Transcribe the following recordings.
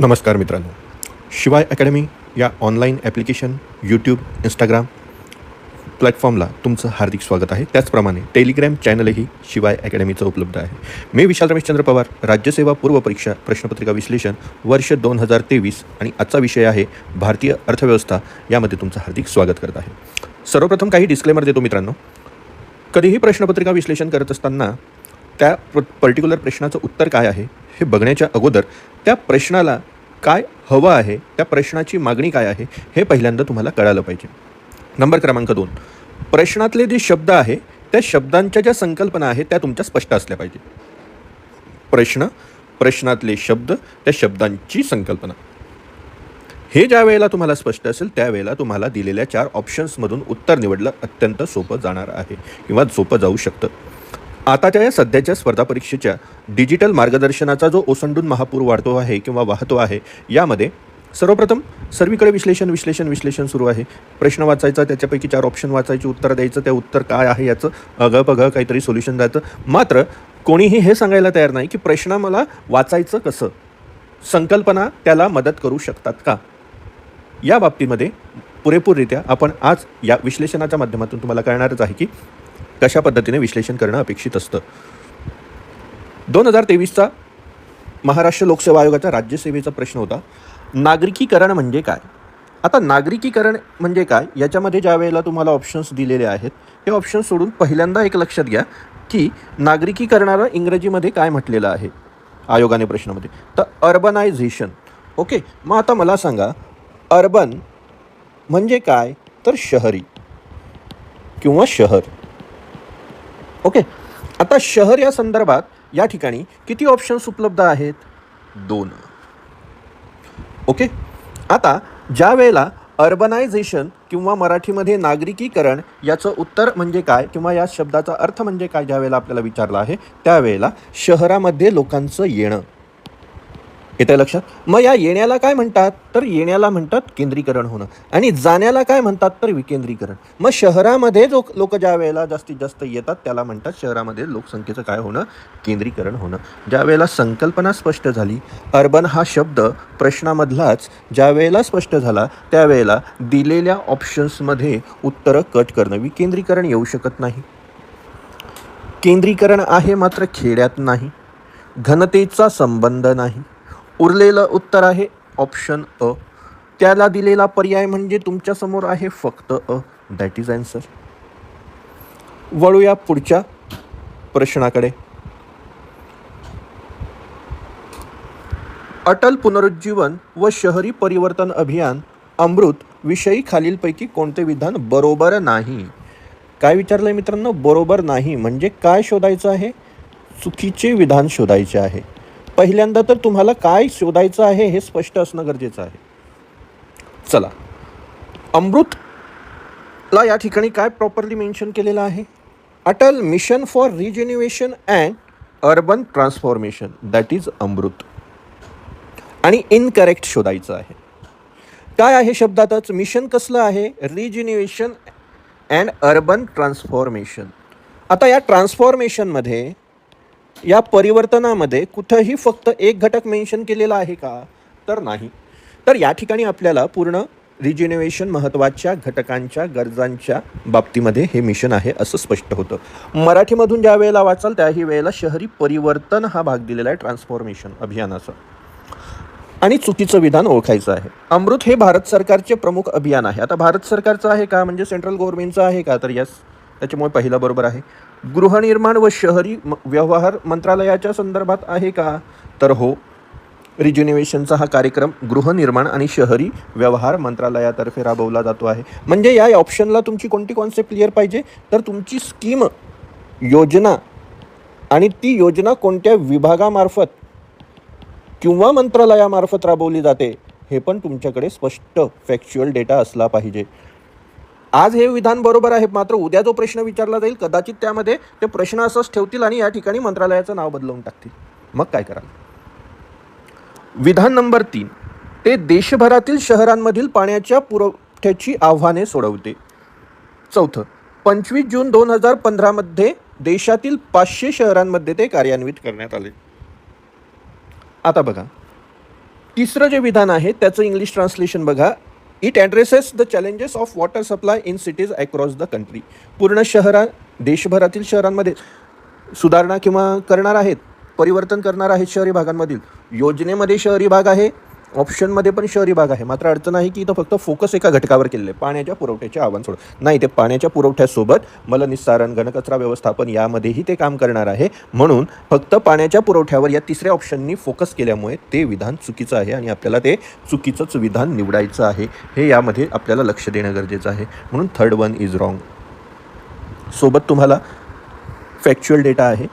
नमस्कार मित्रांनो. शिवाय अकॅडमी या ऑनलाईन ॲप्लिकेशन यूट्यूब इंस्टाग्राम प्लॅटफॉर्मला तुमचं हार्दिक स्वागत आहे. त्याचप्रमाणे टेलिग्रॅम चॅनलही शिवाय अकॅडमीचं उपलब्ध आहे. मी विशाल रमेशचंद्र पवार राज्यसेवा पूर्व परीक्षा प्रश्नपत्रिका विश्लेषण वर्ष दोन हजार तेवीस आणि आजचा विषय आहे भारतीय अर्थव्यवस्था. यामध्ये तुमचं हार्दिक स्वागत करत आहे. सर्वप्रथम काही डिस्क्लेमर देतो मित्रांनो. कधीही प्रश्नपत्रिका विश्लेषण करत असताना त्या पर्टिक्युलर प्रश्नाचं उत्तर काय आहे? हे बघण्याच्या अगोदर त्या प्रश्नाला काय हवं आहे त्या प्रश्नाची मागणी काय आहे हे पहिल्यांदा तुम्हाला कळालं पाहिजे. नंबर क्रमांक दोन. प्रश्नातले जे शब्द आहे त्या शब्दांच्या ज्या संकल्पना आहेत त्या तुमच्या स्पष्ट असल्या पाहिजे प्रश्न प्रश्नातले शब्द त्या शब्दांची संकल्पना. हे ज्या वेळेला तुम्हाला स्पष्ट असेल त्यावेळेला तुम्हाला दिलेल्या चार ऑप्शन्समधून उत्तर निवडलं अत्यंत सोपं जाणार आहे किंवा सोपं जाऊ शकतं. आताच्या या सध्याच्या स्पर्धा परीक्षेच्या डिजिटल मार्गदर्शनाचा जो ओसंडून महापूर वाढतो आहे किंवा वाहतो आहे यामध्ये सर्वप्रथम सर्वीकडे विश्लेषण विश्लेषण विश्लेषण सुरू आहे. प्रश्न वाचायचा त्याच्यापैकी चार ऑप्शन वाचायचे उत्तर द्यायचं त्या उत्तर काय आहे याचं अगं काहीतरी सोल्युशन द्यायचं. मात्र कोणीही हे सांगायला तयार नाही की प्रश्न मला वाचायचं कसं? संकल्पना त्याला मदत करू शकतात का? या बाबतीमध्ये पुरेपूररित्या आपण आज या विश्लेषणाच्या माध्यमातून तुम्हाला कळणारच आहे की कशा पद्धतीने विश्लेषण करणं अपेक्षित असतं. दोन हजार तेवीसचा महाराष्ट्र लोकसेवा आयोगाचा राज्यसेवेचा प्रश्न होता. नागरिकीकरण म्हणजे काय? आता नागरिकीकरण म्हणजे काय? याच्यामध्ये ज्या वेळेला तुम्हाला ऑप्शन्स दिलेले आहेत हे ऑप्शन्स सोडून पहिल्यांदा एक लक्षात घ्या की नागरिकीकरणाला इंग्रजीमध्ये काय म्हटलेलं आहे आयोगाने प्रश्नामध्ये. तर अर्बनायझेशन ओके मग आता मला सांगा अर्बन म्हणजे काय? तर शहरी किंवा शहर. ओके आता शहर या संदर्भात या ठिकाणी किती ऑप्शन्स उपलब्ध आहेत? दोन. ओके आता ज्या वेळेला अर्बनायझेशन किंवा मराठीमध्ये नागरिकीकरण याचं उत्तर म्हणजे काय किंवा या शब्दाचा अर्थ म्हणजे काय ज्या वेळेला आपल्याला विचारला आहे त्यावेळेला शहरामध्ये लोकांचं येणं. येतं लक्षात? मग या येण्याला काय म्हणतात? तर येण्याला म्हणतात केंद्रीकरण होणं. आणि जाण्याला काय म्हणतात? तर विकेंद्रीकरण. मग शहरामध्ये जो लोक ज्या वेळेला जास्तीत जास्त येतात त्याला म्हणतात शहरामध्ये लोकसंख्येचं काय होणं? केंद्रीकरण होणं. ज्या वेळेला संकल्पना स्पष्ट झाली अर्बन हा शब्द प्रश्नामधलाच ज्या वेळेला स्पष्ट झाला त्यावेळेला दिलेल्या ऑप्शन्समध्ये उत्तरं कट करणं विकेंद्रीकरण येऊ शकत नाही. केंद्रीकरण आहे मात्र खेड्यात नाही. घनतेचा संबंध नाही. उरलेलं उत्तर आहे ऑप्शन अ. त्याला दिलेला पर्याय म्हणजे तुमच्यासमोर आहे फक्त अ. दॅट इज आन्सर वळूया पुढच्या प्रश्नाकडे. अटल पुनरुज्जीवन व शहरी परिवर्तन अभियान अमृत विषयी खालीलपैकी कोणते विधान बरोबर नाही? काय विचारलंय मित्रांनो? बरोबर नाही. म्हणजे काय शोधायचं आहे? चुकीचे विधान शोधायचे आहे. पहिल्यांदा तर तुम्हाला काय शोधायचं आहे हे स्पष्ट असणं गरजेचं आहे. चला. अमृतला या ठिकाणी काय प्रॉपरली मेन्शन केलेलं आहे? Atal mission for rejuvenation and urban transformation that is Amrut. आणि इनकरेक्ट शोधायचं आहे. काय आहे शब्दातच? मिशन कसलं आहे? रिजिन्युएशन अँड अर्बन ट्रान्सफॉर्मेशन आता या ट्रान्सफॉर्मेशनमध्ये या परिवर्तनामध्ये कुठंही फक्त एक घटक मेन्शन केलेला आहे का? तर नाही. तर या ठिकाणी आपल्याला पूर्ण रिजिनेवेशन महत्त्वाच्या घटकांच्या गरजांच्या बाबतीमध्ये हे मिशन आहे असं स्पष्ट होतं. मराठीमधून ज्या वेळेला वाचाल त्याही वेळेला शहरी परिवर्तन हा भाग दिलेला आहे ट्रान्सफॉर्मेशन अभियानाचा. आणि चुकीचं विधान ओळखायचं आहे. अमृत हे भारत सरकारचे प्रमुख अभियान आहे. आता भारत सरकारचं आहे का? म्हणजे सेंट्रल गव्हर्नमेंटचं आहे का? तर यस त्याच्यामुळे पहिलं बरोबर आहे. गृहनिर्माण व शहरी म- व्यवहार मंत्रालयाच्या संदर्भात आहे का? तर हो. रिज्युनिवेशनचा हा कार्यक्रम गृहनिर्माण आणि शहरी व्यवहार मंत्रालयातर्फे राबवला जातो आहे. म्हणजे या ऑप्शनला तुमची कोणती कॉन्सेप्ट क्लिअर पाहिजे? तर तुमची स्कीम योजना आणि ती योजना कोणत्या विभागामार्फत किंवा मंत्रालयामार्फत राबवली जाते हे पण तुमच्याकडे स्पष्ट फॅक्च्युअल डेटा असला पाहिजे. आज हे विधान बरोबर आहे मात्र उद्या जो प्रश्न विचारला जाईल कदाचित त्यामध्ये ते प्रश्न असंच ठेवतील आणि या ठिकाणी मंत्रालयाचं नाव बदलवून टाकतील. मग काय कराल? विधान नंबर तीन. ते देशभरातील शहरांमधील पाण्याच्या पुरवठ्याची आव्हाने सोडवते. चौथं. पंचवीस जून दोन हजार पंधरामध्ये देशातील पाचशे शहरांमध्ये ते कार्यान्वित करण्यात आले. आता बघा. तिसरं जे विधान आहे त्याचं इंग्लिश ट्रान्सलेशन बघा. It addresses the challenges of water supply in cities across the country पूर्ण शहरा देशभरातील शहरांमध्ये सुधारणा किंवा करणार आहेत परिवर्तन करणार आहेत शहरी भागांमधील. योजनेमध्ये शहरी भाग आहे ऑप्शनमध्ये पण शहरी भाग आहे. मात्र अडचण आहे की इथं फक्त फोकस एका घटकावर केलेलं आहे. पाण्याच्या पुरवठ्याचे आव्हान सोड नाही ते पाण्याच्या पुरवठ्यासोबत मलनिस्सारण घनकचरा व्यवस्थापन यामध्येही ते काम करणार आहे. म्हणून फक्त पाण्याच्या पुरवठ्यावर या तिसऱ्या ऑप्शननी फोकस केल्यामुळे ते विधान चुकीचं आहे आणि आपल्याला ते चुकीचंच विधान निवडायचं आहे. हे यामध्ये आपल्याला लक्ष देणं गरजेचं आहे. म्हणून थर्ड वन इज रॉंग सोबत तुम्हाला फॅक्च्युअल डेटा आहे.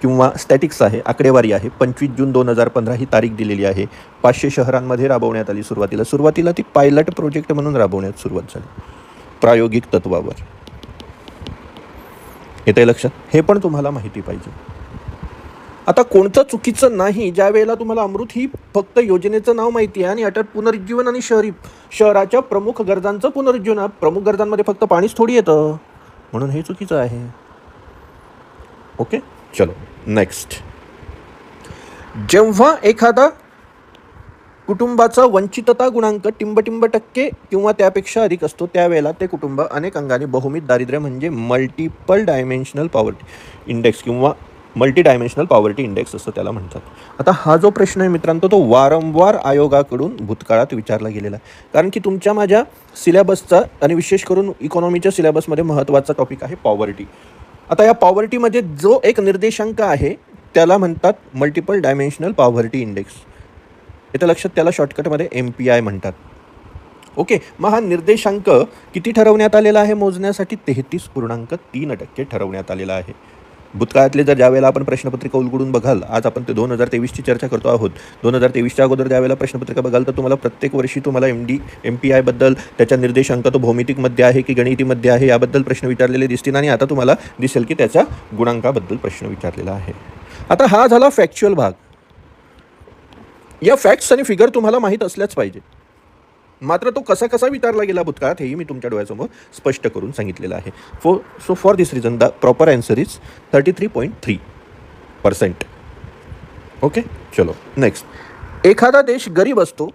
किंवा स्टॅटिक्स आहे आकडेवारी आहे पंचवीस जून दोन हजार पंधरा ही तारीख दिलेली आहे. पाचशे शहरांमध्ये राबवण्यात आली सुरुवातीला. सुरुवातीला ती पायलट प्रोजेक्ट म्हणून राबवण्यात सुरुवात झाली. प्रायोगिक तत्वावर. येते आहे लक्षात? हे पण तुम्हाला माहिती पाहिजे. आता कोणतं चुकीचं नाही ज्या वेळेला तुम्हाला अमृत ही फक्त योजनेचं नाव माहिती आहे आणि अटल पुनरुज्जीवन आणि शहरी शहराच्या प्रमुख गरजांचं पुनरुज्जीवन आहे. प्रमुख गरजांमध्ये फक्त पाणीच थोडी येतं. म्हणून हे चुकीचं आहे. ओके? चलो नेक्स्ट जेव्हा एखादा कुटुंबाचा वंचितता गुणांक टिंबटिंब टक्के किंवा त्यापेक्षा अधिक असतो त्यावेळेला ते कुटुंब अनेक अंगाने बहुमित दारिद्र्य म्हणजे मल्टिपल डायमेन्शनल पॉवर्टी इंडेक्स किंवा मल्टी डायमेन्शनल पॉवर्टी इंडेक्स असं त्याला म्हणतात. आता हा जो प्रश्न आहे मित्रांनो तो वारंवार आयोगाकडून भूतकाळात विचारला गेलेला आहे. कारण की तुमच्या माझ्या सिलेबसचा आणि विशेष करून इकॉनॉमीच्या सिलेबसमध्ये महत्त्वाचा टॉपिक आहे पॉवर्टी आता या पॉवर्टीमध्ये जो एक निर्देशांक आहे त्याला म्हणतात मल्टिपल डायमेन्शनल पॉवर्टी इंडेक्स येतं लक्षात त्याला शॉर्टकटमध्ये एम पी आय म्हणतात. ओके मग हा निर्देशांक किती ठरवण्यात आलेला आहे मोजण्यासाठी? तेहतीस पूर्णांक तीन टक्के ठरवण्यात आलेला आहे. भूतकाळातले जर ज्यावेळेला आपण प्रश्नपत्रिका उलगडून बघाल आज आपण ते दोन हजार तेवीसची चर्चा करतो आहोत. दोन हजार तेवीसच्या अगोदर ज्यावेळेला प्रश्नपत्रिका बघाल तर तुम्हाला प्रत्येक वर्षी तुम्हाला एम डी एम पी आयबद्दल त्याच्या निर्देशांक तो भौमितिकमध्ये आहे की गणितीमध्ये आहे याबद्दल प्रश्न विचारलेले दिसतील आणि आता तुम्हाला दिसेल की त्याच्या गुणांकाबद्दल प्रश्न विचारलेला आहे. आता हा झाला फॅक्च्युअल भाग. या फॅक्ट्स आणि फिगर तुम्हाला माहीत असल्याच पाहिजे. मात्र तो कसा कसा विचारला गेला भूतकाळात हेही मी तुमच्या डोळ्यासमोर स्पष्ट करून सांगितलेलं आहे. फो so for this reason the proper answer is thirty three point three percent okay चलो नेक्स्ट एखादा देश गरीब असतो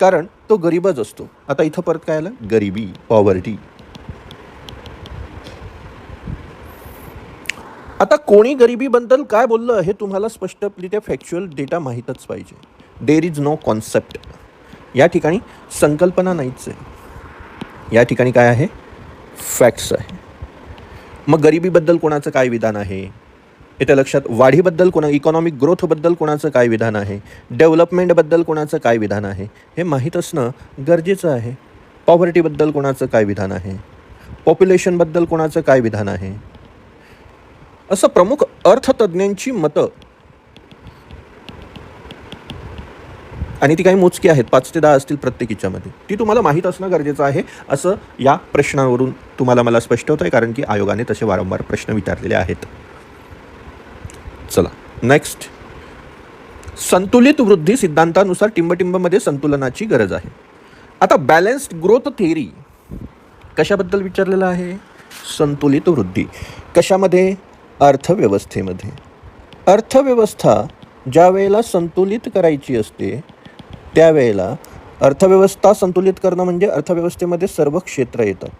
कारण तो गरीबच असतो. आता इथं परत काय आलं? गरिबी पॉवर्टी आता कोणी गरिबीबद्दल काय बोललं हे तुम्हाला स्पष्टरित्या फॅक्च्युअल डेटा माहीतच पाहिजे. देर इज नो कॉन्सेप्ट या ठिकाणी संकल्पना नाहीच आहे. या ठिकाणी काय आहे? फॅक्ट्स आहे. मग गरिबीबद्दल कोणाचं काय विधान आहे? येत्या लक्षात वाढीबद्दल कोणा इकॉनॉमिक ग्रोथबद्दल कोणाचं काय विधान आहे? डेव्हलपमेंटबद्दल कोणाचं काय विधान आहे? हे माहीत असणं गरजेचं आहे. पॉवर्टीबद्दल कोणाचं काय विधान आहे? पॉप्युलेशनबद्दल कोणाचं काय विधान आहे? असं प्रमुख अर्थतज्ज्ञांची मतं आणि ती काही मोजकी आहेत. पाच ते दहा असतील प्रत्येकीच्यामध्ये ती तुम्हाला माहीत असणं गरजेचं आहे असं या प्रश्नावरून तुम्हाला मला स्पष्ट होतं आहे कारण की आयोगाने तसे वारंवार प्रश्न विचारलेले आहेत. चला नेक्स्ट संतुलित वृद्धी सिद्धांतानुसार टिंबटिंबमध्ये संतुलनाची गरज आहे. आता बॅलन्स्ड ग्रोथ थेरी कशाबद्दल विचारलेलं आहे? संतुलित वृद्धी. कशामध्ये? अर्थव्यवस्थेमध्ये. अर्थव्यवस्था ज्या वेळेला संतुलित करायची असते त्यावेळेला अर्थव्यवस्था संतुलित करणं म्हणजे अर्थव्यवस्थेमध्ये सर्व क्षेत्र येतात.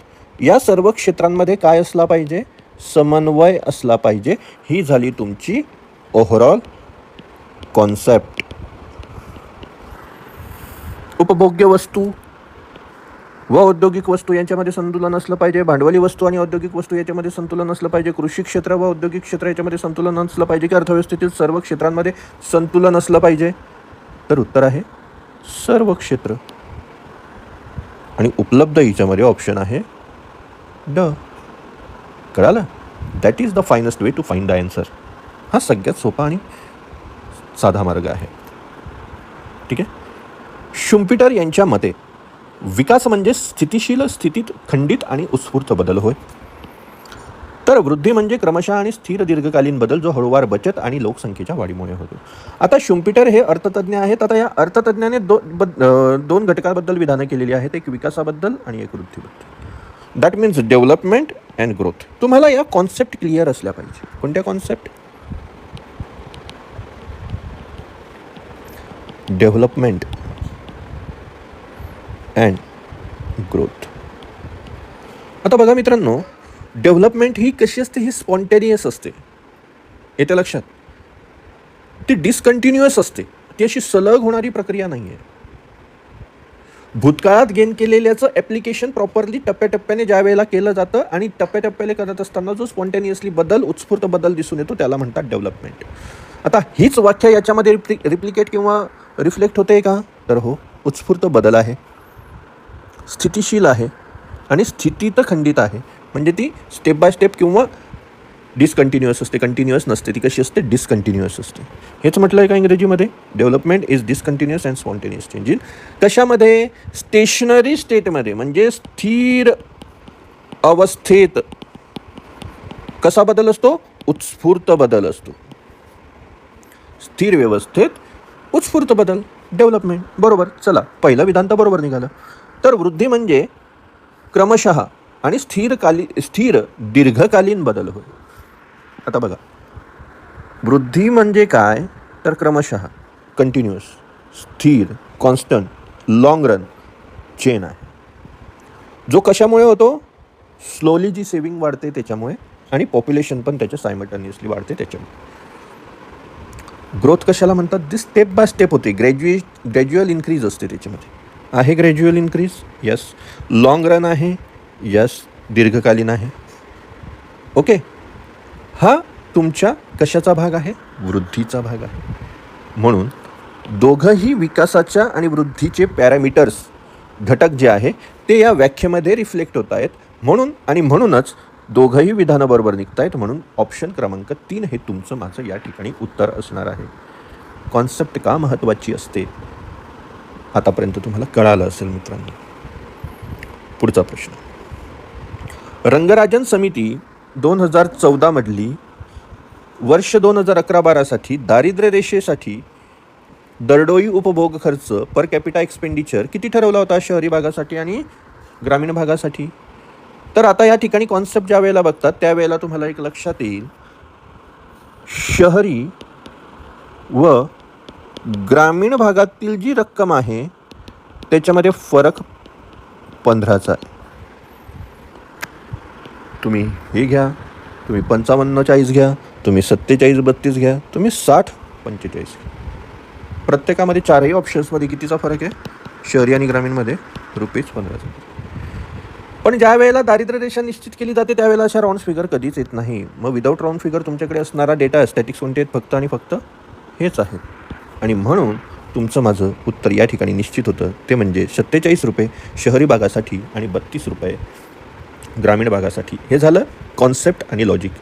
या सर्व क्षेत्रांमध्ये काय असला पाहिजे? समन्वय असला पाहिजे. ही झाली तुमची ओव्हरऑल कॉन्सेप्ट उपभोग्य वस्तू व औद्योगिक वस्तू यांच्यामध्ये संतुलन असलं पाहिजे. भांडवली वस्तू आणि औद्योगिक वस्तू याच्यामध्ये संतुलन असलं पाहिजे. कृषी क्षेत्र व औद्योगिक क्षेत्र याच्यामध्ये संतुलन असलं पाहिजे की अर्थव्यवस्थेतील सर्व क्षेत्रांमध्ये संतुलन असलं पाहिजे. तर उत्तर आहे. सर्व क्षेत्र. आणि उपलब्ध हिच्यामध्ये ऑप्शन आहे ड कळालं? That is the finest way to find the answer हा सगळ्यात सोपा आणि साधा मार्ग आहे. ठीक आहे? शुम्पिटर यांच्या मते विकास म्हणजे स्थितिशील स्थितीत खंडित आणि उत्स्फूर्त बदल होय. तर वृद्धी म्हणजे क्रमशः आणि स्थिर दीर्घकालीन बदल जो हळूवार बचत आणि लोकसंख्येच्या वाढीमुळे होतो. आता शुम्पिटर हे अर्थतज्ञ आहेत. आता या अर्थतज्ञाने दो बद दोन घटकाबद्दल विधानं केलेली आहेत. एक विकासाबद्दल आणि एक वृद्धीबद्दल. That means development and growth तुम्हाला या कॉन्सेप्ट क्लिअर असल्या पाहिजे. कोणत्या कॉन्सेप्ट डेव्हलपमेंट अँड ग्रोथ आता बघा मित्रांनो डेव्हलपमेंट ही कशी असते? ही स्पॉन्टेनियस असते. येते लक्षात? ती डिसकंटिन्युअस असते. ती अशी सलग होणारी प्रक्रिया नाही आहे भूतकाळात गेन केलेल्याचं ॲप्लिकेशन प्रॉपरली टप्प्याटप्प्याने ज्या वेळेला केलं जातं आणि टप्प्याटप्प्याने करत असताना जो स्पॉन्टेनियसली बदल उत्स्फूर्त बदल दिसून येतो त्याला म्हणतात डेव्हलपमेंट आता हीच व्याख्या याच्यामध्ये रिप्लि रिप्लिकेट किंवा रिफ्लेक्ट होते का? तर हो उत्स्फूर्त बदल आहे. स्थितिशील आहे आणि स्थिती तर खंडित आहे. म्हणजे ती स्टेप बाय स्टेप किंवा डिसकंटिन्युअस असते कंटिन्युअस नसते. ती कशी असते? डिसकंटिन्युअस असते. हेच म्हटलं आहे का इंग्रजीमध्ये? Development is discontinuous and spontaneous change कशामध्ये? स्टेशनरी स्टेटमध्ये म्हणजे स्थिर अवस्थेत कसा बदल असतो? उत्स्फूर्त बदल असतो. स्थिर व्यवस्थेत उत्स्फूर्त बदल. डेव्हलपमेंट बरोबर. चला. पहिलं विधान तर बरोबर निघालं. तर वृद्धी म्हणजे क्रमशः आणि स्थिरकाली स्थिर दीर्घकालीन बदल होय. आता बघा. वृद्धी म्हणजे काय? तर क्रमशः कंटिन्युअस स्थिर कॉन्स्टंट लाँग रन चेन आहे. जो कशामुळे होतो? स्लोली जी सेविंग वाढते त्याच्यामुळे आणि पॉप्युलेशन पण त्याच्या सायमल्टनियसली वाढते त्याच्यामुळे. ग्रोथ कशाला म्हणतात? दी स्टेप बाय स्टेप होते. ग्रॅज्युए ग्रॅज्युअल इन्क्रीज असते त्याच्यामध्ये. आहे gradual increase yes long run आहे. यस दीर्घकालीन आहे. ओके. हा तुमच्या कशाचा भाग आहे? वृद्धीचा भाग आहे. म्हणून दोघंही विकासाच्या आणि वृद्धीचे पॅरामीटर्स घटक जे आहे ते या व्याख्येमध्ये रिफ्लेक्ट होत आहेत. म्हणून आणि म्हणूनच दोघंही विधानाबरोबर निघत आहेत. म्हणून ऑप्शन क्रमांक तीन हे तुमचं माझं या ठिकाणी उत्तर असणार आहे. कॉन्सेप्ट का महत्त्वाची असते? आतापर्यंत तुम्हाला कळालं असेल मित्रांनो. पुढचा प्रश्न. रंगराजन समिती दोन हजार चौदामधली वर्ष दोन हजार अकरा बारासाठी दारिद्र्य रेषेसाठी दरडोई उपभोग खर्च पर कॅपिटा एक्सपेंडिचर किती ठरवला होता शहरी भागासाठी आणि ग्रामीण भागासाठी? तर आता या ठिकाणी कॉन्सेप्ट ज्या वेळेला बघतात त्यावेळेला तुम्हाला एक लक्षात येईल. शहरी व ग्रामीण भागातील जी रक्कम आहे त्याच्यामध्ये फरक पंधराचा आहे. तुम्ही हे घ्या तुम्ही पंचावन्न चाळीस घ्या तुम्ही सत्तेचाळीस बत्तीस घ्या तुम्ही साठ पंचेचाळीस घ्या. प्रत्येकामध्ये चारही ऑप्शन्समध्ये कितीचा फरक आहे? शहरी आणि ग्रामीणमध्ये रुपीज पंधराचा. पण ज्या वेळेला दारिद्र्य रेषा निश्चित केली जाते त्यावेळेला अशा राऊंड फिगर कधीच येत नाही. मग विदाऊट राऊंड फिगर तुमच्याकडे असणारा डेटा स्टॅटिक्स कोणते आहेत? फक्त आणि फक्त हेच आहे. आणि म्हणून तुमचं माझं उत्तर या ठिकाणी निश्चित होतं. ते म्हणजे सत्तेचाळीस रुपये शहरी भागासाठी आणि बत्तीस रुपये ग्रामीण भागासाठी. हे झालं कॉन्सेप्ट आणि लॉजिक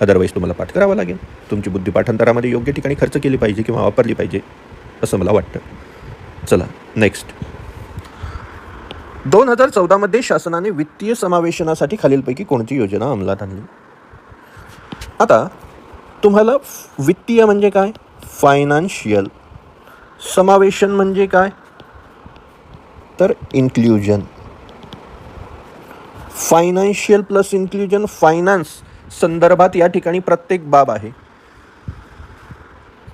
अदरवाईज तुम्हाला पाठ करावं लागेल. तुमची बुद्धी पाठांतरामध्ये योग्य ठिकाणी खर्च केली पाहिजे किंवा वापरली पाहिजे असं मला वाटतं. चला नेक्स्ट दोन हजार चौदामध्ये शासनाने वित्तीय समावेशनासाठी खालीलपैकी कोणती योजना अंमलात आणली? आता तुम्हाला वित्तीय म्हणजे काय? फायनान्शियल समावेशन म्हणजे काय? तर inclusion financial plus inclusion finance संदर्भात या ठिकाणी प्रत्येक बाब आहे.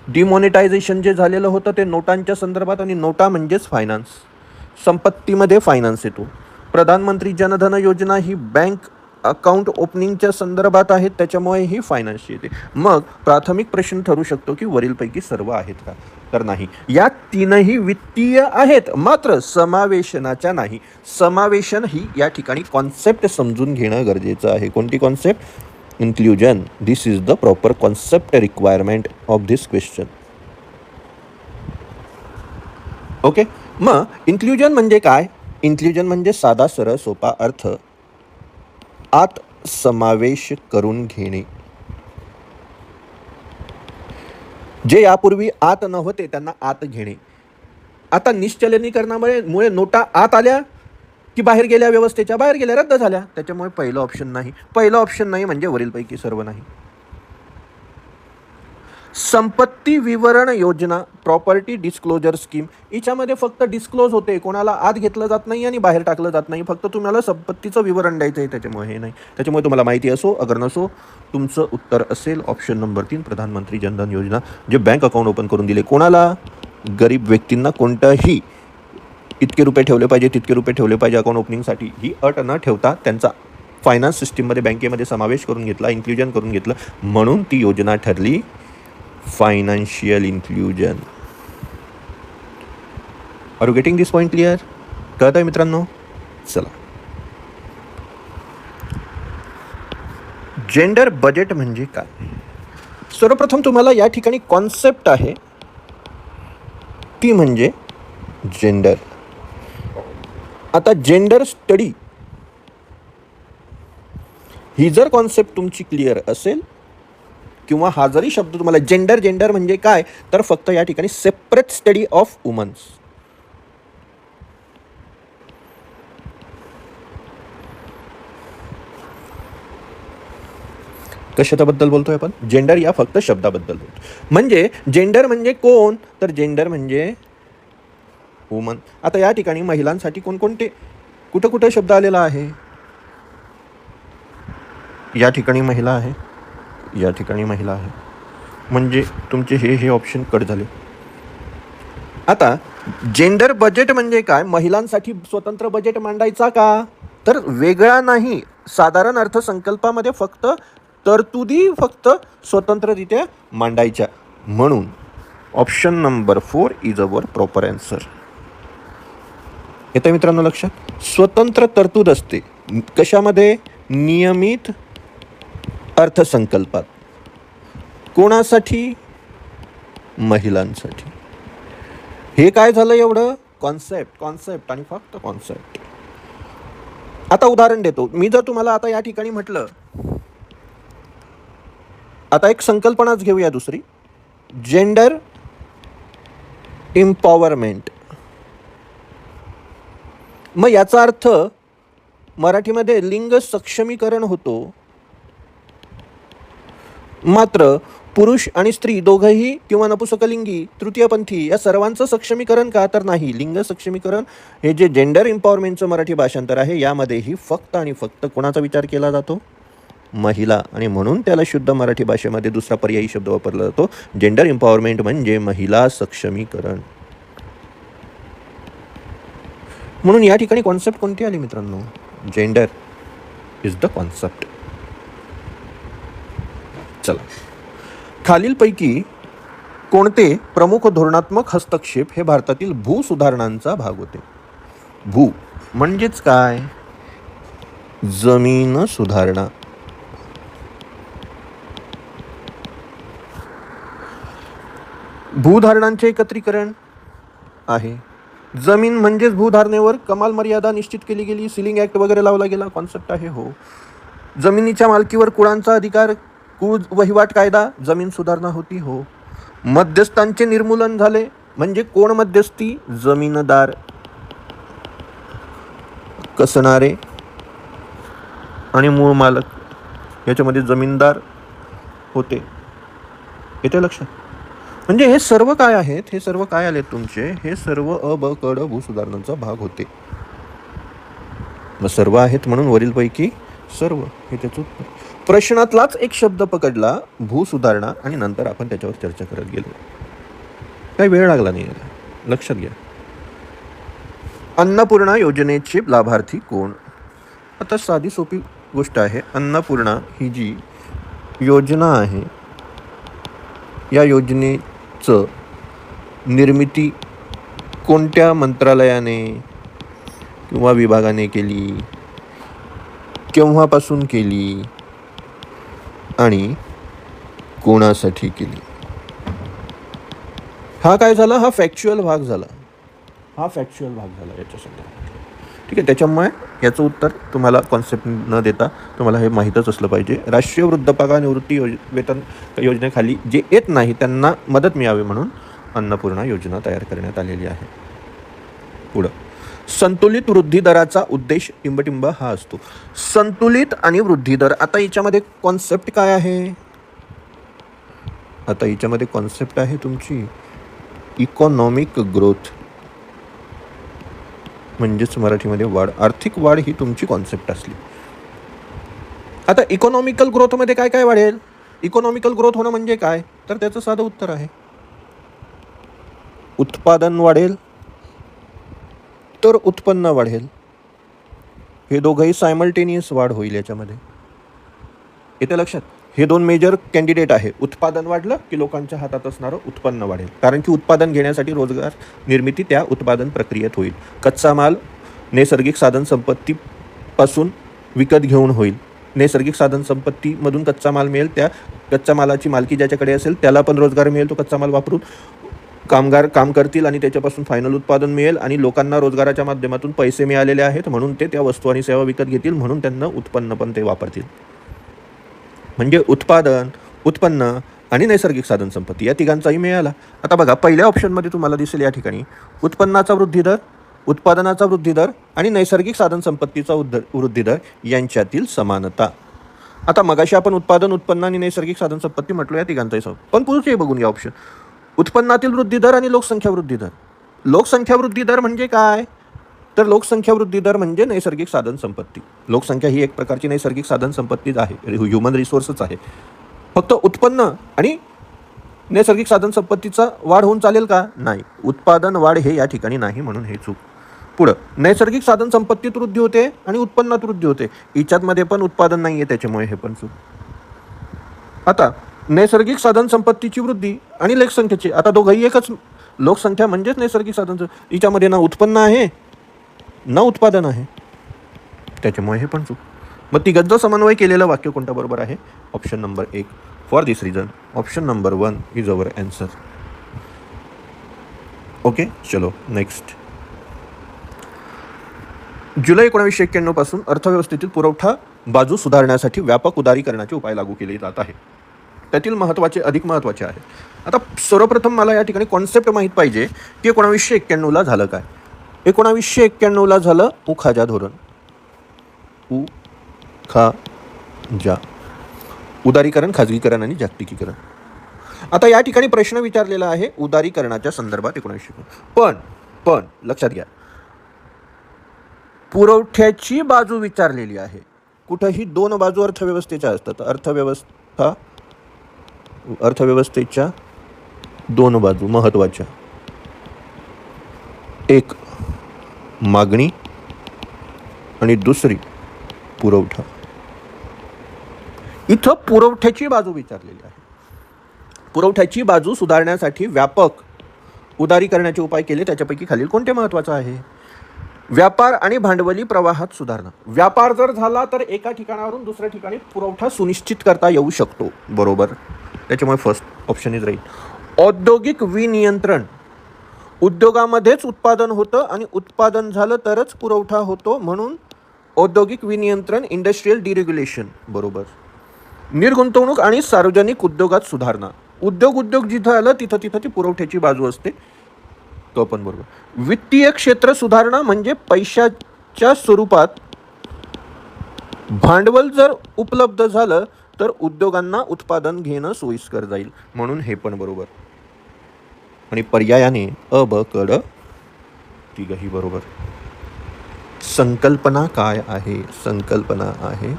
डिमॉनिटायझेशन जे झालेलं होतं ते नोटांच्या संदर्भात आणि नोटा म्हणजेच फायनान्स संपत्तीमध्ये फायनान्स येतो. प्रधानमंत्री जनधन योजना ही बँक अकाउंट ओपनिंगच्या संदर्भात आहेत त्याच्यामुळे ही फायनान्सची येते. मग प्राथमिक प्रश्न ठरू शकतो की वरीलपैकी सर्व आहेत का? तर नाही. या तीनही वित्तीय आहेत मात्र समावेशनाच्या नाही. समावेशन ही या ठिकाणी कॉन्सेप्ट समजून घेणं गरजेचं आहे. कोणती concept inclusion this is the proper concept requirement of this question okay मग इन्क्ल्युजन म्हणजे काय? इन्क्ल्युजन म्हणजे साधा सरळ सोपा अर्थ आत समावेश करून घेणे. जे यापूर्वी आत नव्हते त्यांना आत घेणे. आता निश्चलनीकरणामुळे मुळे नोटा आत आल्या की बाहेर गेल्या व्यवस्थेच्या बाहेर गेल्या रद्द झाल्या. त्याच्यामुळे पहिलं ऑप्शन नाही. पहिलं ऑप्शन नाही म्हणजे वरीलपैकी सर्व नाही. संपत्ती विवरण योजना प्रॉपर्टी डिस्क्लोजर स्कीम हिच्यामध्ये फक्त डिस्क्लोज होते कोणाला आत घेतलं जात नाही आणि बाहेर टाकलं जात नाही. फक्त तुम्हाला संपत्तीचं विवरण द्यायचं आहे त्याच्यामुळे हे नाही. त्याच्यामुळे तुम्हाला माहिती असो अगर नसो तुमचं उत्तर असेल. ऑप्शन नंबर तीन प्रधानमंत्री जनधन योजना जे बँक अकाउंट ओपन करून दिले. कोणाला? गरीब व्यक्तींना कोणतंही इतके रुपये ठेवले पाहिजे तितके रुपये ठेवले पाहिजे अकाउंट ओपनिंगसाठी ही अट न ठेवता त्यांचा फायनान्स सिस्टीममध्ये बँकेमध्ये समावेश करून घेतला इन्क्ल्युजन करून घेतलं. म्हणून ती योजना ठरली. Financial inclusion are you getting this point clear कळत आहे मित्रांनो? चला. जेंडर बजेट म्हणजे काय? सर्वप्रथम तुम्हाला या ठिकाणी कॉन्सेप्ट आहे. ती म्हणजे जेंडर आता जेंडर स्टडी ही जर कॉन्सेप्ट तुमची क्लिअर असेल किंवा हा जरी शब्द तुम्हाला जेंडर जेंडर म्हणजे काय तर फक्त या ठिकाणी सेपरेट स्टडी ऑफ वुमन्स कशाबद्दल बोलतोय आपण? जेंडर या फक्त शब्दाबद्दल बोलतो म्हणजे जेंडर म्हणजे कोण? तर जेंडर म्हणजे वुमन आता या ठिकाणी महिलांसाठी कोणकोणते कुठं कुठं शब्द आलेला आहे? या ठिकाणी महिला आहे. या ठिकाणी महिला आहे. म्हणजे तुमचे हे हे ऑप्शन कट झाले. आता जेंडर बजेट म्हणजे काय? महिलांसाठी स्वतंत्र बजेट मांडायचा का? तर वेगळा नाही. साधारण अर्थसंकल्पामध्ये फक्त तरतुदी फक्त स्वतंत्ररित्या मांडायच्या. म्हणून option number four is our proper answer येतं मित्रांनो लक्षात? स्वतंत्र तरतूद असते. कशामध्ये? नियमित अर्थसंकल्पात. कोणासाठी? महिलांसाठी. हे काय झालं एवढं? कॉन्सेप्ट कॉन्सेप्ट आणि फक्त कॉन्सेप्ट आता उदाहरण देतो. मी जर तुम्हाला आता या ठिकाणी म्हटलं आता एक संकल्पनाच घेऊया दुसरी. जेंडर इम्पॉवरमेंट मग याचा अर्थ मराठीमध्ये लिंग सक्षमीकरण होतो. मात्र पुरुष आणि स्त्री दोघंही किंवा नपुसकलिंगी तृतीयपंथी या सर्वांचं सक्षमीकरण का तर नाही? लिंग सक्षमीकरण हे जे जेंडर एम्पॉवरमेंटचं मराठी भाषांतर आहे यामध्येही फक्त आणि फक्त कोणाचा विचार केला जातो? महिला. आणि म्हणून त्याला शुद्ध मराठी भाषेमध्ये दुसरा पर्यायी शब्द वापरला जातो. जेंडर एम्पॉवरमेंट म्हणजे महिला सक्षमीकरण. म्हणून या ठिकाणी कॉन्सेप्ट कोणती आली मित्रांनो? जेंडर इज द कॉन्सेप्ट चला. खालीलपैकी कोणते प्रमुख धोरणात्मक हस्तक्षेप हे भारतातील भू सुधारणांचा भाग होते? भू म्हणजेच काय? जमीन सुधारणा. भूधारणांचे एकत्रीकरण आहे. जमीन म्हणजेच भूधारणेवर कमाल मर्यादा निश्चित केली गेली. सिलिंग ॲक्ट वगैरे लावला गेला. कॉन्सेप्ट आहे हो. जमिनीच्या मालकीवर कुळांचा अधिकार कुळ वहिवाट कायदा जमीन सुधारणा होती हो. मध्यस्थांचे निर्मूलन झाले म्हणजे कोण मध्यस्थी? जमीनदार. कसणारे? आणि मूळ मालक. याच्यामध्ये जमीनदार होते. येते लक्षात? म्हणजे हे सर्व काय आहेत? हे सर्व काय आले तुमचे? हे सर्व अ ब क भाग होते. मग सर्व आहेत म्हणून वरीलपैकी सर्व. हे त्याचं उत्तर. प्रश्नातलाच एक शब्द पकडला भू सुधारणा आणि नंतर आपण त्याच्यावर चर्चा करत गेलो. काही वेळ लागला नाही लक्षात घ्या. अन्नपूर्णा योजनेचे लाभार्थी कोण? आता साधी सोपी गोष्ट आहे. अन्नपूर्णा ही जी योजना आहे या योजनेचं निर्मिती कोणत्या मंत्रालयाने किंवा विभागाने केली केव्हापासून केली आणि कोणासाठी केली. हा काय झाला? हा फॅक्च्युअल भाग झाला. हा फॅक्च्युअल भाग झाला याच्या संदर्भात. ठीक आहे त्याच्यामुळे याचं उत्तर तुम्हाला कॉन्सेप्ट न देता तुम्हाला हे माहीतच असलं पाहिजे. राष्ट्रीय वृद्धपगा निवृत्ती योज वेतन योजनेखाली जे येत नाही त्यांना मदत मिळावी म्हणून अन्नपूर्णा योजना तयार करण्यात आलेली आहे. पुढं. संतुलित वृद्धी दराचा उद्देश टिंबटिंब हा असतो. संतुलित आणि वृद्धी दर आता याच्यामध्ये कॉन्सेप्ट काय आहे? आता याच्यामध्ये कॉन्सेप्ट आहे तुमची इकॉनॉमिक ग्रोथ म्हणजेच मराठीमध्ये वाढ आर्थिक वाढ ही तुमची कॉन्सेप्ट असली. आता इकॉनॉमिकल ग्रोथमध्ये काय काय वाढेल? इकॉनॉमिकल ग्रोथ होणं म्हणजे काय? तर त्याचं साधं उत्तर आहे. उत्पादन वाढेल. तर उत्पन्न वाढेल. हे दोघंही सायमल्टेनियस वाढ होईल याच्यामध्ये. येते लक्षात हे दोन मेजर कॅन्डिडेट आहे. उत्पादन वाढलं की लोकांच्या हातात असणारं उत्पन्न वाढेल. कारण की उत्पादन घेण्यासाठी रोजगार निर्मिती त्या उत्पादन प्रक्रियेत होईल. कच्चा माल नैसर्गिक साधन संपत्तीपासून विकत घेऊन होईल. नैसर्गिक साधन संपत्तीमधून कच्चा माल मिळेल. त्या कच्च्या मालाची मालकी ज्याच्याकडे असेल त्याला पण रोजगार मिळेल. तो कच्चा माल वापरून कामगार काम करतील आणि त्याच्यापासून फायनल उत्पादन मिळेल आणि लोकांना रोजगाराच्या माध्यमातून पैसे मिळालेले आहेत म्हणून ते त्या वस्तू आणि सेवा विकत घेतील म्हणून त्यांना उत्पन्न पण ते वापरतील. म्हणजे उत्पादन उत्पन्न आणि नैसर्गिक साधन संपत्ती या तिघांचाही मिळाला. आता बघा पहिल्या ऑप्शनमध्ये तुम्हाला दिसेल या ठिकाणी उत्पन्नाचा वृद्धी दर उत्पादनाचा वृद्धी दर आणि नैसर्गिक साधन संपत्तीचा उद्ध वृद्धी दर यांच्यातील समानता. आता मगाशी आपण उत्पादन उत्पन्न आणि नैसर्गिक साधन संपत्ती म्हटलो या तिघांचाही सम पण पुढचे बघून घ्या ऑप्शन उत्पन्नातील वृद्धी दर आणि लोकसंख्या वृद्धी दर. लोकसंख्या वृद्धी दर म्हणजे काय? तर लोकसंख्या वृद्धी दर म्हणजे नैसर्गिक साधन संपत्ती. लोकसंख्या ही एक प्रकारची नैसर्गिक साधन संपत्तीच आहे. ह्युमन रिसोर्सच आहे. फक्त उत्पन्न आणि नैसर्गिक साधन संपत्तीचा वाढ होऊन चालेल का? नाही. उत्पादन वाढ हे या ठिकाणी नाही म्हणून हे चूक. पुढं नैसर्गिक साधन संपत्तीत वृद्धी होते आणि उत्पन्नात वृद्धी होते. हिच्यातमध्ये पण उत्पादन नाही आहे त्याच्यामुळे हे पण चूक. आता नैसर्गिक साधनसंपत्तीची वृद्धी आणि लोकसंख्येची. आता दोघंही एकच लोकसंख्या म्हणजेच नैसर्गिक साधन. हिच्यामध्ये ना उत्पन्न आहे ना उत्पादन आहे. त्याच्यामुळे हे पण चूक. मग तिघांचा समन्वय केलेलं वाक्य कोणतं बरोबर आहे? ऑप्शन नंबर एक for this reason option number one is our answer okay चलो नेक्स्ट जुलै एकोणावीसशे एक्क्याण्णवपासून अर्थव्यवस्थेतील पुरवठा बाजू सुधारण्यासाठी व्यापक उदारीकरणाचे उपाय लागू केले जात आहे. त्यातील महत्त्वाचे अधिक महत्त्वाचे आहे आता सर्वप्रथम मला या ठिकाणी कॉन्सेप्ट माहीत पाहिजे की एकोणावीसशे एक्क्याण्णवला झालं काय? एकोणावीसशे एक्क्याण्णवला झालं उखाजा धोरण. उ खा जा. उदारीकरण खाजगीकरण आणि जागतिकीकरण. आता या ठिकाणी प्रश्न विचारलेला आहे उदारीकरणाच्या संदर्भात एकोणीसशे पण पण लक्षात घ्या. पुरवठ्याची बाजू विचारलेली आहे. कुठंही दोन बाजू अर्थव्यवस्थेच्या असतात. अर्थव्यवस्था अर्थव्यवस्थेच्या दोन बाजू महत्त्वाच्या. एक मागणी आणि दुसरी पुरवठा. इथं पुरवठ्याची बाजू विचारलेली आहे. पुरवठ्याची बाजू सुधारण्यासाठी व्यापक उदारीकरणाचे उपाय केले त्याच्यापैकी खालील कोणते महत्त्वाचं आहे? व्यापार आणि भांडवली प्रवाहात सुधारणा. व्यापार जर झाला तर एका ठिकाणावरून दुसऱ्या ठिकाणी पुरवठा सुनिश्चित करता येऊ शकतो. बरोबर? त्याच्यामुळे फर्स्ट ऑप्शन इज राईट औद्योगिक विनियंत्रण. उद्योगामध्येच उत्पादन होतं आणि उत्पादन झालं तरच पुरवठा होतो म्हणून औद्योगिक विनियंत्रण इंडस्ट्रीयल डिरेग्युलेशन बरोबर. निर्गुंतवणूक आणि सार्वजनिक उद्योगात सुधारणा. उद्योग उद्योग जिथं आलं तिथं तिथं ती पुरवठ्याची बाजू असते. तो पण बरोबर. वित्तीय क्षेत्र सुधारणा म्हणजे पैशाच्या स्वरूपात भांडवल जर उपलब्ध झालं तर उद्योगांना उत्पादन घेणं सोयीस्कर जाईल. म्हणून हे पण बरोबर. आणि पर्यायाने अ ब कड तिघही बरोबर. संकल्पना काय आहे? संकल्पना आहे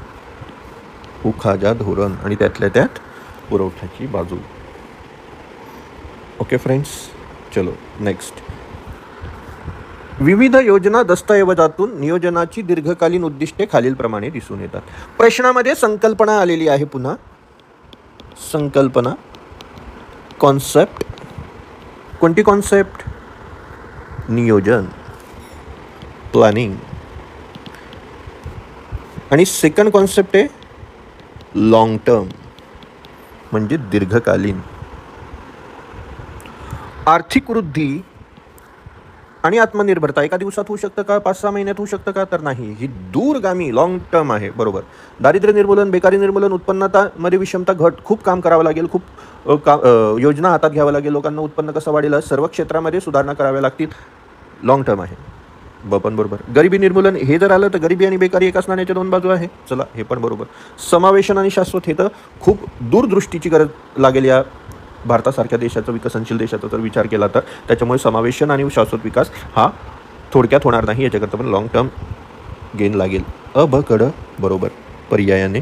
उखाजा धोरण आणि त्यातल्या त्यात पुरवठ्याची बाजू. ओके फ्रेंड्स चलो नेक्स्ट विविध योजना दस्तऐवजातून नियोजनाची दीर्घकालीन उद्दिष्टे खालीलप्रमाणे दिसून येतात. प्रश्नामध्ये संकल्पना आलेली आहे पुन्हा. संकल्पना. कॉन्सेप्ट. कोणती कॉन्सेप्ट? नियोजन. प्लॅनिंग. आणि सेकंड कॉन्सेप्ट आहे लॉंग टर्म म्हणजे दीर्घकालीन. आर्थिक वृद्धी आणि आत्मनिर्भरता एका दिवसात होऊ शकतं का? पाच सहा महिन्यात होऊ शकतं का? तर नाही. ही दूरगामी लॉंग टर्म आहे. बरोबर. दारिद्र्य निर्मूलन बेकारी निर्मूलन उत्पन्नामध्ये विषमता घट खूप काम करावं लागेल. खूप का योजना हातात घ्यावं लागेल. लोकांना उत्पन्न कसं वाढेल सर्व क्षेत्रामध्ये सुधारणा कराव्या लागतील. लॉंग टर्म आहे. ब पण बरोबर. गरिबी निर्मूलन हे जर आलं तर गरिबी आणि बेकारी एकाच नाण्याच्या दोन बाजू आहे. चला हे पण बरोबर. समावेशन आणि शाश्वत हे तर खूप दूरदृष्टीची गरज लागेल या भारतासारख्या देशाचा विकसनशील देशाचा जर विचार केला तर त्याच्यामुळे समावेशन आणि शाश्वत विकास हा थोडक्यात होणार नाही याच्याकरता पण लॉंग टर्म गेन लागेल. अ ब कड बरोबर. पर्यायाने.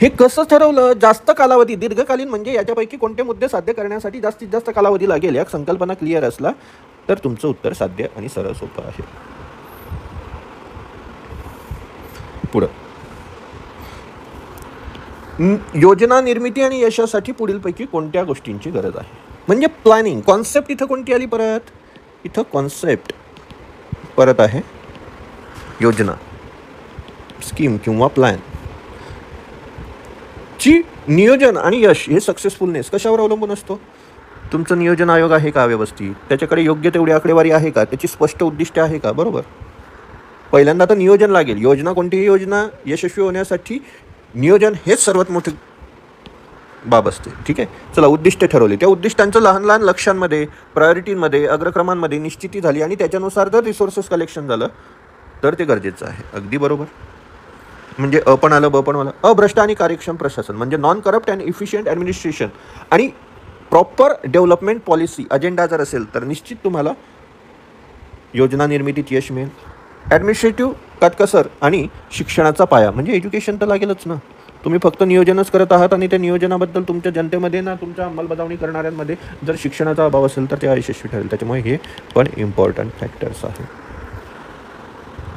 हे कसं ठरवलं? जास्त कालावधी दीर्घकालीन म्हणजे याच्यापैकी कोणते मुद्दे साध्य करण्यासाठी जास्तीत जास्त कालावधी लागेल? या संकल्पना क्लिअर असला तर तुमचं उत्तर साध्य आणि सरळ सोपं आहे. पुढं. योजना निर्मिती आणि यशासाठी पुढीलपैकी कोणत्या गोष्टींची गरज आहे? म्हणजे प्लॅनिंग कॉन्सेप्ट इथं कोणती आली परत? इथं कॉन्सेप्ट परत आहे योजना स्कीम किंवा प्लॅन ची नियोजन आणि यश हे सक्सेसफुलनेस कशावर अवलंबून असतो? तुमचं नियोजन आयोग आहे का व्यवस्थित? त्याच्याकडे योग्य तेवढी आकडेवारी आहे का? त्याची स्पष्ट उद्दिष्ट आहे का? बरोबर. पहिल्यांदा तर नियोजन लागेल. योजना कोणतीही योजना यशस्वी होण्यासाठी नियोजन हेच सर्वात मोठी बाब असते. ठीक आहे? चला उद्दिष्ट ठरवली. त्या उद्दिष्टांचं लहान लहान लक्ष्यांमध्ये प्रायोरिटींमध्ये अग्रक्रमांमध्ये निश्चिती झाली आणि त्याच्यानुसार जर रिसोर्सेस कलेक्शन झालं तर ते गरजेचं आहे. अगदी बरोबर. म्हणजे अ पण आलं ब पण आलं. अभ्रष्ट आणि कार्यक्षम प्रशासन म्हणजे non corrupt and efficient administration आणि प्रॉपर डेव्हलपमेंट पॉलिसी अजेंडा जर असेल तर निश्चित तुम्हाला योजना निर्मितीत यश मिळेल. ॲडमिनिस्ट्रेटिव्ह काटकसर आणि शिक्षणाचा पाया. म्हणजे एज्युकेशन तर लागेलच ना. तुम्ही फक्त नियोजनच करत आहात आणि त्या नियोजनाबद्दल तुमच्या जनतेमध्ये ना तुमच्या अंमलबजावणी करणाऱ्यांमध्ये जर शिक्षणाचा अभाव असेल तर ते अयशस्वी ठरेल. त्याच्यामुळे हे पण इम्पॉर्टंट फॅक्टर्स आहे.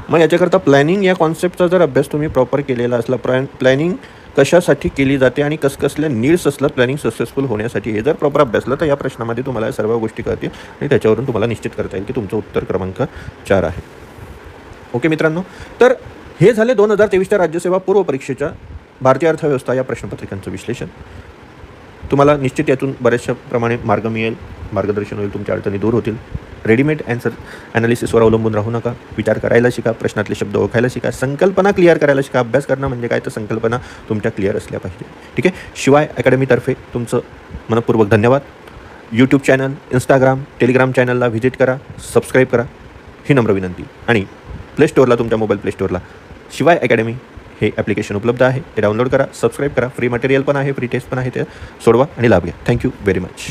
मग याच्याकरता प्लॅनिंग या कॉन्सेप्टचा जर अभ्यास तुम्ही प्रॉपर केलेला असला प्लॅन प्लॅनिंग कशासाठी केली जाते आणि कसकसल्या नीड्स असलं प्लॅनिंग सक्सेसफुल होण्यासाठी हे जर प्रॉपर अभ्यासलं तर या प्रश्नामध्ये तुम्हाला या सर्व गोष्टी कळतील आणि त्याच्यावरून तुम्हाला निश्चित करता येईल की तुमचं उत्तर क्रमांक चार आहे. ओके मित्रांनो तर हे झाले दोन हजार तेवीसच्या राज्यसेवा पूर्व परीक्षेच्या भारतीय अर्थव्यवस्था या प्रश्नपत्रिकांचं विश्लेषण. तुम्हाला निश्चित यातून बऱ्याचशा प्रमाणे मार्ग मिळेल मार्गदर्शन होईल तुमच्या अडचणी दूर होतील. रेडीमेड अँसर ॲनालिसिसवर अवलंबून राहू नका विचार करायला शिका प्रश्नातले शब्द ओळखायला शिका संकल्पना क्लिअर करायला शिका अभ्यास करणं म्हणजे काय? तर संकल्पना तुमच्या क्लिअर असल्या पाहिजे. ठीक आहे? शिवाय अकॅडमीतर्फे तुमचं मनपूर्वक धन्यवाद. यूट्यूब चॅनल इंस्टाग्राम टेलिग्राम चॅनलला व्हिजिट करा सबस्क्राईब करा. ही नम्र विनंती. आणि प्ले स्टोअरला तुमच्या मोबाईल प्ले स्टोअरला शिवाय अकॅडमी हे ॲप्लिकेशन उपलब्ध आहे. ते डाउनलोड करा सबस्क्राईब करा. फ्री मटेरियल पण आहे फ्री टेस्ट पण आहे ते सोडवा आणि लाभ घ्या. Thank you very much